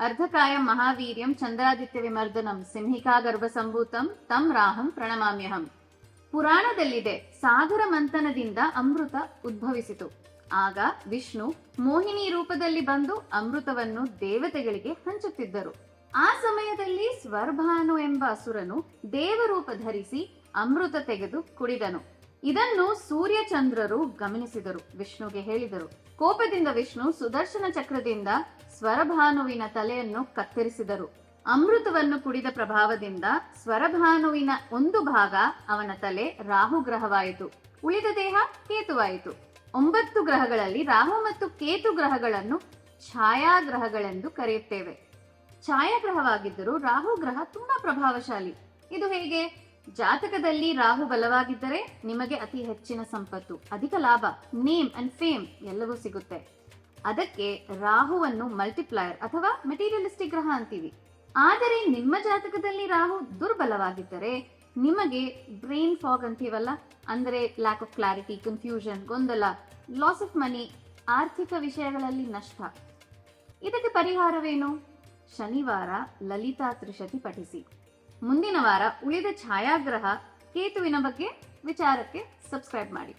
ಅರ್ಧಕಾಯ ಮಹಾವೀರ್ಯಂ ಚಂದ್ರಾದಿತ್ಯ ವಿಮರ್ದನಂ ಸಿಂಹಿಕಾ ಗರ್ಭಸಂಭೂತಂ ತಂ ರಾಹಂ ಪ್ರಣಮಾಮ್ಯಹಂ. ಪುರಾಣದಲ್ಲಿದೆ, ಸಾಗರ ಮಂಥನದಿಂದ ಅಮೃತ ಉದ್ಭವಿಸಿತು. ಆಗ ವಿಷ್ಣು ಮೋಹಿನಿ ರೂಪದಲ್ಲಿ ಬಂದು ಅಮೃತವನ್ನು ದೇವತೆಗಳಿಗೆ ಹಂಚುತ್ತಿದ್ದರು. ಆ ಸಮಯದಲ್ಲಿ ಸ್ವರ್ಭಾನು ಎಂಬ ಅಸುರನು ದೇವರೂಪ ಧರಿಸಿ ಅಮೃತ ತೆಗೆದು ಕುಡಿದನು. ಇದನ್ನು ಸೂರ್ಯಚಂದ್ರರು ಗಮನಿಸಿದರು, ವಿಷ್ಣುಗೆ ಹೇಳಿದರು. ಕೋಪದಿಂದ ವಿಷ್ಣು ಸುದರ್ಶನ ಚಕ್ರದಿಂದ ಸ್ವರಭಾನುವಿನ ತಲೆಯನ್ನು ಕತ್ತರಿಸಿದರು. ಅಮೃತವನ್ನು ಕುಡಿದ ಪ್ರಭಾವದಿಂದ ಸ್ವರಭಾನುವಿನ ಒಂದು ಭಾಗ ಅವನ ತಲೆ ರಾಹು ಗ್ರಹವಾಯಿತು ಉಳಿದ ದೇಹ ಕೇತುವಾಯಿತು. ಒಂಬತ್ತು ಗ್ರಹಗಳಲ್ಲಿ ರಾಹು ಮತ್ತು ಕೇತು ಗ್ರಹಗಳನ್ನು ಛಾಯಾಗ್ರಹಗಳೆಂದು ಕರೆಯುತ್ತೇವೆ. ಛಾಯಾಗ್ರಹವಾಗಿದ್ದರೂ ರಾಹು ಗ್ರಹ ತುಂಬಾ ಪ್ರಭಾವಶಾಲಿ. ಇದು ಹೇಗೆ? ಜಾತಕದಲ್ಲಿ ರಾಹು ಬಲವಾಗಿದ್ದರೆ ನಿಮಗೆ ಅತಿ ಹೆಚ್ಚಿನ ಸಂಪತ್ತು, ಅಧಿಕ ಲಾಭ, ನೇಮ್ ಅಂಡ್ ಫೇಮ್ ಎಲ್ಲವೂ ಸಿಗುತ್ತೆ. ಅದಕ್ಕೆ ರಾಹುವನ್ನು ಮಲ್ಟಿಪ್ಲೈಯರ್ ಅಥವಾ ಮೆಟೀರಿಯಲಿಸ್ಟಿಕ್ ಗ್ರಹ ಅಂತೀವಿ. ಆದರೆ ನಿಮ್ಮ ಜಾತಕದಲ್ಲಿ ರಾಹು ದುರ್ಬಲವಾಗಿದ್ದರೆ ನಿಮಗೆ ಬ್ರೈನ್ ಫಾಗ್ ಅಂತೀವಲ್ಲ? ಅಂದರೆ ಲ್ಯಾಕ್ ಆಫ್ ಕ್ಲಾರಿಟಿ ಕನ್ಫ್ಯೂಷನ್ ಗೊಂದಲ ಲಾಸ್ ಆಫ್ ಮನಿ ಆರ್ಥಿಕ ವಿಷಯಗಳಲ್ಲಿ ನಷ್ಟ. ಇದಕ್ಕೆ ಪರಿಹಾರವೇನು? ಶನಿವಾರ ಲಲಿತಾ ತ್ರಿಶತಿ ಪಠಿಸಿ. ಮುಂದಿನ ವಾರ ಉಳಿದ ಛಾಯಾಗ್ರಹ ಕೇತುವಿನ ಬಗ್ಗೆ ವಿಚಾರಕ್ಕೆ ಸಬ್ಸ್ಕ್ರೈಬ್ ಮಾಡಿ.